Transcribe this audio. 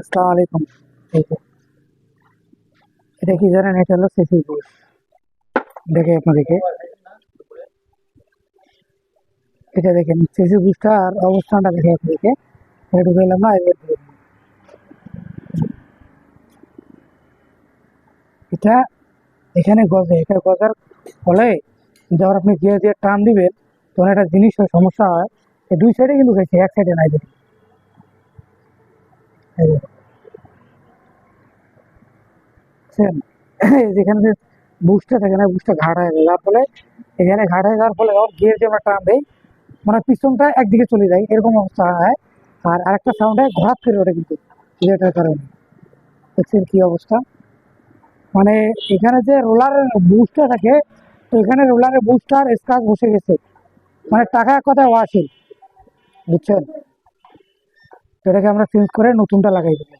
আসসালামু এটা কি জানেন? এটা হলো সিসি বুশ দেখে আপনাদেরকে। এটা দেখেন অবস্থানটা দেখে আপনাদেরকে। এটা ঢুকে এলাম না এটা এখানে গজে, এটা গজার ফলে যখন আপনি গিয়ে দিয়ে টান দিবেন, তখন একটা জিনিসের সমস্যা হয়। দুই সাইডে কিন্তু গেছে এক সাইডে নাই দেখুন এই দেখুন। বুঝছেন? যেখানে যে বুস্টটা থাকে না বুস্টটা ঘাট হয়ে যায় যার ফলে, এখানে ঘাট হয়ে যাওয়ার ফলে যখন গিয়ে যে আমরা টান দেই মানে পিছনটা একদিকে চলে যায়, এরকম অবস্থা হয়। আর আরেকটা সাউন্ড হয় ঘোরাত করে ওঠে কিন্তু, যেটার কারণে। দেখছেন কি অবস্থা? মানে এখানে যে রোলারের বুস্টটা থাকে, তো এখানে রোলারের বুস্টার স্কাচ বসে গেছে। মানে টাকা কথায় ওয়াশিল বুঝছেন? এটাকে আমরা চেঞ্জ করে নতুনটা লাগাই। দেবো